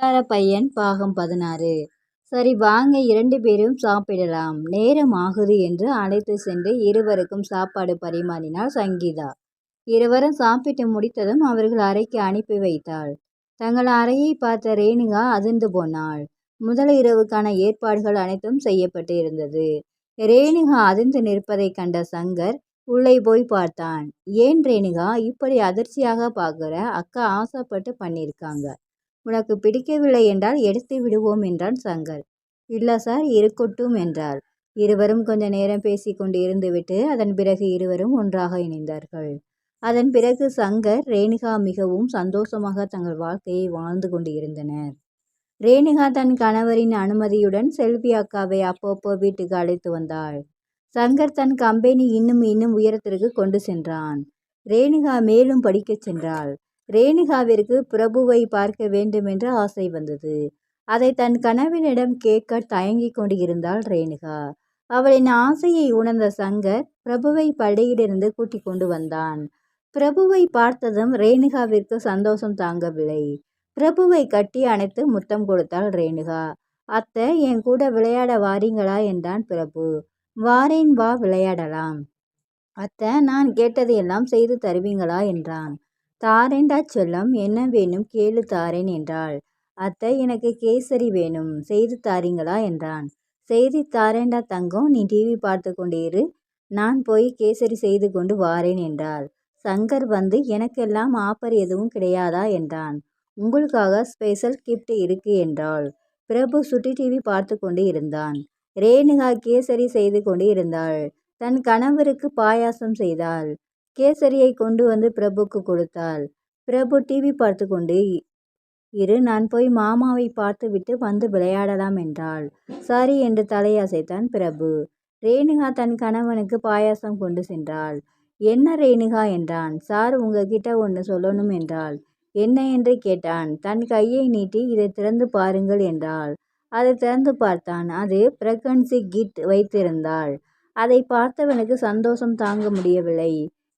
பணக்கார பையன் பாகம் பதினாறு. சரி வாங்க இரண்டு பேரும் சாப்பிடலாம். நேரம் ஆகுது என்று அழைத்து சென்று இருவருக்கும் சாப்பாடு பரிமாறினாள் சங்கீதா. இருவரும் சாப்பிட்டு முடித்ததும் அவர்கள் அறைக்கு அனுப்பி வைத்தாள். தங்கள் அறையை பார்த்த ரேணுகா அதிர்ந்து போனாள். முதல் இரவுக்கான ஏற்பாடுகள் அனைத்தும் செய்யப்பட்டு இருந்தது. ரேணுகா அதிர்ந்து நிற்பதைக் கண்ட சங்கர் உள்ளே போய் பார்த்தான். ஏன் ரேணுகா? இப்படி அதிர்ச்சியாக பார்க்குற? அக்கா ஆசைப்பட்டு பண்ணியிருக்காங்க. உனக்கு பிடிக்கவில்லை என்றால் எடுத்து விடுவோம் என்றான் சங்கர். இல்லை சார் இருக்கட்டும் என்றார். இருவரும் கொஞ்ச நேரம் பேசி கொண்டு இருந்துவிட்டு அதன் பிறகு இருவரும் ஒன்றாக இணைந்தார்கள். அதன் பிறகு சங்கர் ரேணுகா மிகவும் சந்தோஷமாக தங்கள் வாழ்க்கையை வாழ்ந்து கொண்டு இருந்தனர். ரேணுகா தன் கணவரின் அனுமதியுடன் செல்வி அக்காவை அப்பப்போ வீட்டுக்கு அழைத்து வந்தாள். சங்கர் தன் கம்பெனி இன்னும் இன்னும் உயரத்திற்கு கொண்டு சென்றான். ரேணுகா மேலும் படிக்கச் சென்றாள். ரேணுகாவிற்கு பிரபுவை பார்க்க வேண்டுமென்ற ஆசை வந்தது. அதை தன் கணவனிடம் கேட்க தயங்கிக் கொண்டு இருந்தாள் ரேணுகா. அவளின் ஆசையை உணர்ந்த சங்கர் பிரபுவை பள்ளியிலிருந்து கூட்டிக் கொண்டு வந்தான். பிரபுவை பார்த்ததும் ரேணுகாவிற்கு சந்தோஷம் தாங்கவில்லை. பிரபுவை கட்டி அணைத்து முத்தம் கொடுத்தாள் ரேணுகா. அத்தை என் கூட விளையாட வாரீங்களா? என்றான் பிரபு. வாரேன் வா விளையாடலாம். அத்தை நான் கேட்டதையெல்லாம் செய்து தருவீங்களா? என்றான். தாரேண்டா செல்லம் என்ன வேணும் கேளு தாரேன் என்றாள். அத்தை எனக்கு கேசரி வேணும் செய்து தாரீங்களா? என்றான். செய்தி தாரேண்டா தங்கம் நீ டிவி பார்த்து கொண்டு இரு. நான் போய் கேசரி செய்து கொண்டு வாரேன் என்றாள். சங்கர் வந்து எனக்கெல்லாம் ஆப்பர் எதுவும் கிடையாதா? என்றான். உங்களுக்காக ஸ்பெஷல் கிஃப்ட் இருக்கு என்றாள். பிரபு சுட்டி டிவி பார்த்து கொண்டு இருந்தான். ரேணுகா கேசரி செய்து கொண்டு இருந்தாள். தன் கணவருக்கு பாயாசம் செய்தாள். கேசரியை கொண்டு வந்து பிரபுக்கு கொடுத்தாள். பிரபு டிவி பார்த்து கொண்டு இரு நான் போய் மாமாவை பார்த்துவிட்டு வந்து விளையாடலாம் என்றாள். சரி என்று தலையசைத்தான் பிரபு. ரேணுகா தன் கணவனுக்கு பாயாசம் கொண்டு சென்றாள். என்ன ரேணுகா என்றான். சார் உங்ககிட்ட ஒன்று சொல்லணும் என்றாள். என்ன என்று கேட்டான். தன் கையை நீட்டி இதை திறந்து பாருங்கள் என்றாள். அதை திறந்து பார்த்தான். அது பிரெக்னன்சி கிட் வைத்திருந்தாள். அதை பார்த்தவனுக்கு சந்தோஷம் தாங்க முடியவில்லை.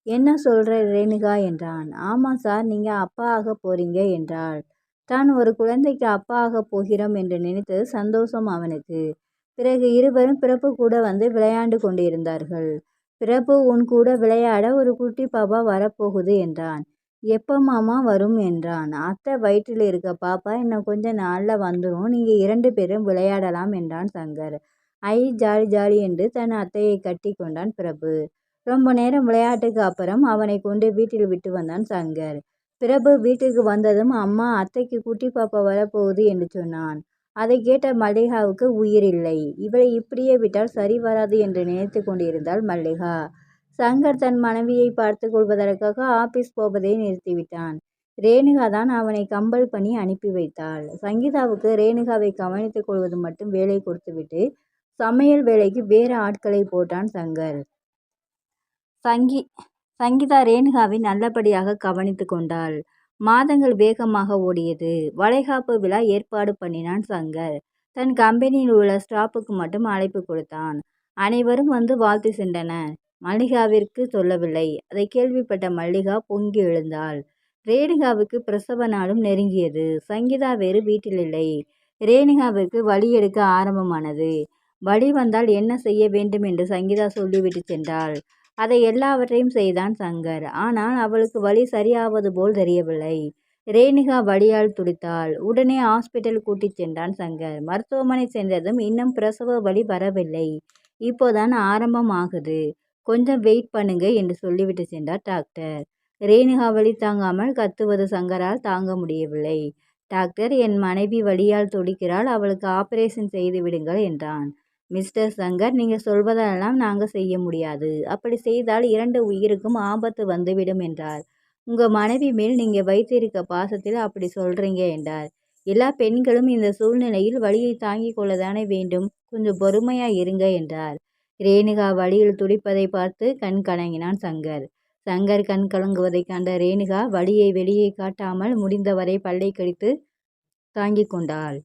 என்ன சொல்கிற ரேணுகா? என்றான். ஆமாம் சார் நீங்கள் அப்பா ஆக போறீங்க என்றாள். தான் ஒரு குழந்தைக்கு அப்பா ஆக போகிறோம் என்று நினைத்தது சந்தோஷம் அவனுக்கு. பிறகு இருவரும் பிறப்பு கூட வந்து விளையாண்டு கொண்டிருந்தார்கள். பிரபு உன் கூட விளையாட ஒரு குட்டி பாப்பா வரப்போகுது என்றான். எப்போ மாமா வரும்? என்றான். அத்தை வயிற்றில் இருக்க பாப்பா இன்னும் கொஞ்ச நாளில் வந்துடும் நீங்கள் இரண்டு பேரும் விளையாடலாம் என்றான் சங்கர். ஐ ஜாலி ஜாலி என்று தன் அத்தையை கட்டி கொண்டான் பிரபு. ரொம்ப நேரம் விளையாட்டுக்கு அப்புறம் அவனை கொண்டு வீட்டில் விட்டு வந்தான் சங்கர். பிரபு வீட்டுக்கு வந்ததும் அம்மா அத்தைக்கு குட்டி பாப்பா வரப்போகுது என்று சொன்னான். அதை கேட்ட மல்லிகாவுக்கு உயிர் இல்லை. இவளை இப்படியே விட்டால் சரி வராது என்று நினைத்து கொண்டிருந்தாள் மல்லிகா. சங்கர் தன் மனைவியை பார்த்து கொள்வதற்காக ஆபீஸ் போவதை நிறுத்திவிட்டான். ரேணுகா தான் அவனை கம்பல் பண்ணி அனுப்பி வைத்தாள். சங்கீதாவுக்கு ரேணுகாவை கவனித்துக் கொள்வது மட்டும் வேலை கொடுத்துவிட்டு சமையல் வேலைக்கு வேறு ஆட்களை போட்டான் சங்கர். சங்கி சங்கீதா ரேணுகாவை நல்லபடியாக கவனித்து கொண்டாள். மாதங்கள் வேகமாக ஓடியது. வளைகாப்பு விழா ஏற்பாடு பண்ணினான் சங்கர். தன் கம்பெனியில் உள்ள ஸ்டாஃபுக்கு மட்டும் அழைப்பு கொடுத்தான். அனைவரும் வந்து வாழ்த்து சென்றனர். மல்லிகாவிற்கு சொல்லவில்லை. அதை கேள்விப்பட்ட மல்லிகா பொங்கி எழுந்தாள். ரேணுகாவுக்கு பிரசவ நாளும் நெருங்கியது. சங்கீதா வேறு வீட்டில் இல்லை. ரேணுகாவிற்கு வழி எடுக்க ஆரம்பமானது. வழி வந்தால் என்ன செய்ய வேண்டும் என்று சங்கீதா சொல்லிவிட்டு சென்றாள். அதை எல்லாவற்றையும் செய்தான் சங்கர். ஆனால் அவளுக்கு வழி சரியாவது போல் தெரியவில்லை. ரேணுகா வழியால் துடித்தாள். உடனே ஹாஸ்பிட்டல் கூட்டிச் சென்றான் சங்கர். மருத்துவமனை சென்றதும் இன்னும் பிரசவ வழி வரவில்லை. இப்போதான் ஆரம்பம் ஆகுது கொஞ்சம் வெயிட் பண்ணுங்க என்று சொல்லிவிட்டு சென்றார் டாக்டர். ரேணுகா வழி தாங்காமல் கத்துவது சங்கரால் தாங்க முடியவில்லை. டாக்டர் என் மனைவி வழியால் துடிக்கிறாள். அவளுக்கு ஆபரேஷன் செய்து விடுங்கள் என்றான். மிஸ்டர் சங்கர் நீங்கள் சொல்வதெல்லாம் நாங்கள் செய்ய முடியாது. அப்படி செய்தால் இரண்டு உயிருக்கும் ஆபத்து வந்துவிடும் என்றார். உங்கள் மனைவி மேல் நீங்கள் வைத்திருக்க பாசத்தில் அப்படி சொல்கிறீங்க என்றார். எல்லா பெண்களும் இந்த சூழ்நிலையில் வழியை தாங்கிக் கொள்ளதானே வேண்டும். கொஞ்சம் பொறுமையாக இருங்க என்றார். ரேணுகா வழியில் துடிப்பதை பார்த்து கண் கலங்கினான் சங்கர். சங்கர் கண் கலங்குவதைக் கண்ட ரேணுகா வழியை வெளியே காட்டாமல் முடிந்தவரை பல்லை கடித்து தாங்கிக் கொண்டாள்.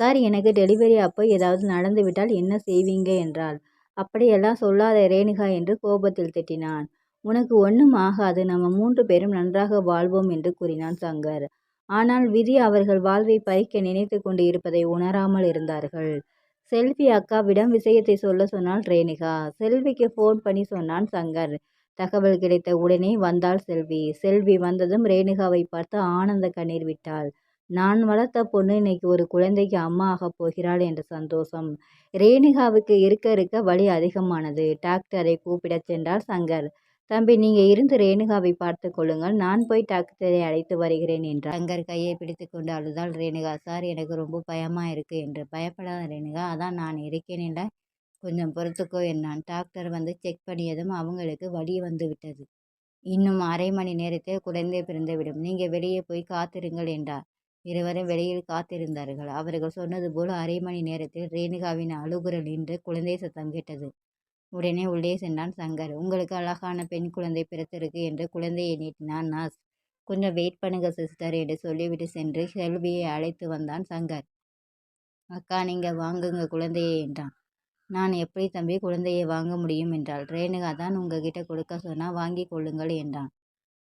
சார் எனக்கு டெலிவரி அப்போ ஏதாவது நடந்துவிட்டால் என்ன செய்வீங்க? என்றாள். அப்படியெல்லாம் சொல்லாத ரேணுகா என்று கோபத்தில் திட்டினான். உனக்கு ஒன்றும் ஆகாது. நம்ம மூன்று பேரும் நன்றாக வாழ்வோம் என்று கூறினான் சங்கர். ஆனால் விதி அவர்கள் வாழ்வை பறிக்க நினைத்து கொண்டு இருப்பதை உணராமல் இருந்தார்கள். செல்வி அக்காவிடம் விஷயத்தை சொல்ல சொன்னாள் ரேணுகா. செல்விக்கு ஃபோன் பண்ணி சொன்னான் சங்கர். தகவல் கிடைத்த உடனே வந்தாள் செல்வி. செல்வி வந்ததும் ரேணுகாவை பார்த்து ஆனந்த கண்ணீர் விட்டாள். நான் வளர்த்த பொண்ணு இன்னைக்கு ஒரு குழந்தைக்கு அம்மா ஆகப் போகிறாள் என்ற சந்தோஷம். ரேணுகாவுக்கு இருக்க இருக்க வலி அதிகமானது. டாக்டரை கூப்பிடச் சென்றார் சங்கர். தம்பி நீங்க இருந்து ரேணுகாவை பார்த்து கொள்ளுங்கள். நான் போய் டாக்டரை அழைத்து வருகிறேன் என்றார். சங்கர் கையை பிடித்து கொண்டு அழுதாள். ரேணுகா சார் எனக்கு ரொம்ப பயமா இருக்கு என்று. பயப்படாத ரேணுகா அதான் நான் இருக்கேன் என்ற கொஞ்சம் பொறுத்துக்கோ என்னான் டாக்டர் வந்து செக் பண்ணியதும் அவங்களுக்கு வழி வந்து விட்டது. இன்னும் அரை மணி நேரத்தில் குழந்தை பிறந்துவிடும். நீங்கள் வெளியே போய் காத்திருங்கள் என்றார். இருவரும் வெளியில் காத்திருந்தார்கள். அவர்கள் சொன்னது போல் அரை மணி நேரத்தில் ரேணுகாவின் அழுகுரல் நின்று குழந்தை சத்தம் கேட்டது. உடனே உள்ளே சென்றான் சங்கர். உங்களுக்கு அழகான பெண் குழந்தை பிறத்திருக்கு என்று குழந்தையை நீட்டினான் நர்ஸ் கொஞ்சம் வெயிட் பண்ணுங்க சிஸ்டர் என்று சொல்லிவிட்டு சென்று செல்வியை அழைத்து வந்தான் சங்கர். அக்கா நீங்கள் வாங்குங்க குழந்தையை என்றான். நான் எப்படி தம்பி குழந்தையை வாங்க முடியும் என்றாள். ரேணுகா தான் உங்ககிட்ட கொடுக்க சொன்னால் வாங்கி கொள்ளுங்கள் என்றான்.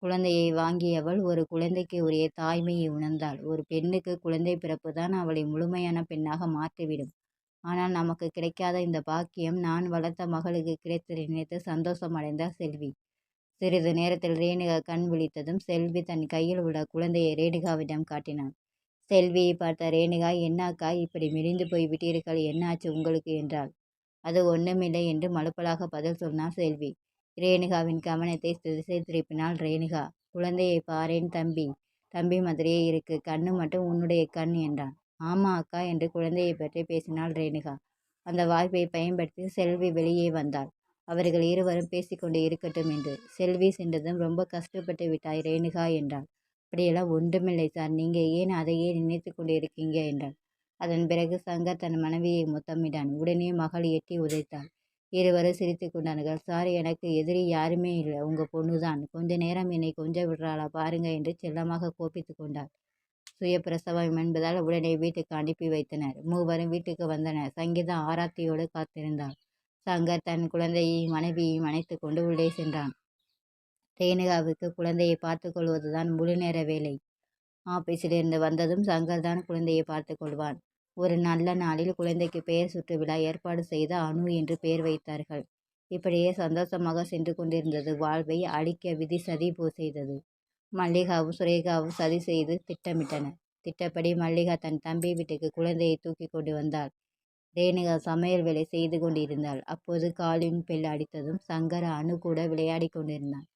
குழந்தையை வாங்கியவள் ஒரு குழந்தைக்கு உரிய தாய்மையை உணர்ந்தாள். ஒரு பெண்ணுக்கு குழந்தை பிறப்பு தான் அவளை முழுமையான பெண்ணாக மாற்றிவிடும். ஆனால் நமக்கு கிடைக்காத இந்த பாக்கியம் நான் வளர்த்த மகளுக்கு கிடைத்ததை நினைத்து சந்தோஷம் அடைந்தார் செல்வி. சிறிது நேரத்தில் ரேணுகா கண் விழித்ததும் செல்வி தன் கையில் உள்ள குழந்தையை ரேணுகாவிடம் காட்டினான் செல்வியை பார்த்த ரேணுகா என்னாக்கா இப்படி மெலிந்து போய் விட்டீர்கள் என்னாச்சு உங்களுக்கு? என்றாள். அது ஒன்றுமில்லை என்று மலுப்பலாக பதில் சொன்னார் செல்வி. ரேணுகாவின் கவனத்தை திசை திருப்பினாள் ரேணுகா. குழந்தையை பாரேன் தம்பி. தம்பி மாதிரியே இருக்கு. கண்ணு மட்டும் உன்னுடைய கண் என்றான். ஆமா அக்கா என்று குழந்தையை பற்றி பேசினாள் ரேணுகா. அந்த வாய்ப்பை பயன்படுத்தி செல்வி வெளியே வந்தாள். அவர்கள் இருவரும் பேசிக்கொண்டு இருக்கட்டும் என்று. செல்வி சென்றதும் ரொம்ப கஷ்டப்பட்டு விட்டாய் ரேணுகா என்றாள். அப்படியெல்லாம் ஒன்றுமில்லை சார். நீங்கள் ஏன் அதையே நினைத்து கொண்டு இருக்கீங்க என்றாள். அதன் பிறகு சங்கர் தன் மனைவியை முத்தமிட்டான். உடனே மகள் எட்டி உதைத்தாள். இருவரும் சிரித்து கொண்டார்கள். சார் எனக்கு எதிரி யாருமே இல்லை. உங்கள் பொண்ணு தான் கொஞ்ச நேரம் என்னை கொஞ்சம் விடுறாளா? பாருங்க என்று செல்லமாக கோபித்து கொண்டார் சுய பிரசவம் என்பதால் உடனே வீட்டுக்கு அனுப்பி வைத்தனர். மூவரும் வீட்டுக்கு வந்தனர். சங்கீதா ஆராத்தியோடு காத்திருந்தாள். சங்கர் தன் குழந்தையையும் மனைவியையும் அணைத்து கொண்டு உள்ளே சென்றான். ரேணுகாவுக்கு குழந்தையை பார்த்து கொள்வதுதான் முழு நேர வேலை. ஆபீஸிலிருந்து வந்ததும் சங்கர் தான் குழந்தையை பார்த்து கொள்வான். ஒரு நல்ல நாளில் குழந்தைக்கு பெயர் சுற்று விழா ஏற்பாடு செய்து அனு என்று பெயர் வைத்தார்கள். இப்படியே சந்தோஷமாக சென்று கொண்டிருந்தது. வாழ்வை அழிக்க விதி சதி பூ செய்தது. மல்லிகாவும் சுரேகாவும் சதி செய்து திட்டமிட்டனர் திட்டப்படி மல்லிகா தன் தம்பி வீட்டுக்கு குழந்தையை தூக்கி கொண்டு வந்தாள். ரேணுகா சமையல் வேலை செய்து கொண்டிருந்தாள். அப்போது காலின் பெல் அடித்ததும் சங்கர அணு கூட விளையாடி கொண்டிருந்தான்.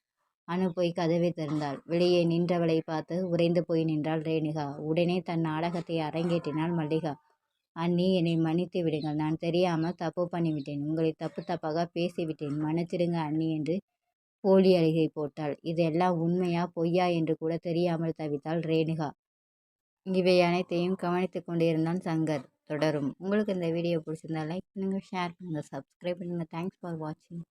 அனு போய் கதவை திறந்தாள். வெளியே நின்றவளை பார்த்து உறைந்து போய் நின்றாள் ரேணுகா. உடனே தன் நாடகத்தை அரங்கேற்றினாள் மல்லிகா. அண்ணி என்னை மன்னித்து விடுங்கள். நான் தெரியாமல் தப்பு பண்ணிவிட்டேன். உங்களை தப்பு தப்பாக பேசிவிட்டேன். மன்னிச்சிடுங்க அண்ணி என்று போலி அழுகை போட்டாள். இதெல்லாம் உண்மையா பொய்யா என்று கூட தெரியாமல் தவித்தாள் ரேணுகா. இவை அனைத்தையும் கவனித்து கொண்டிருந்தான் சங்கர். தொடரும். உங்களுக்கு இந்த வீடியோ பிடிச்சிருந்தா லைக் பண்ணுங்கள் ஷேர் பண்ணுங்கள் சப்ஸ்கிரைப் பண்ணுங்கள் தேங்க்ஸ் ஃபார் வாட்சிங்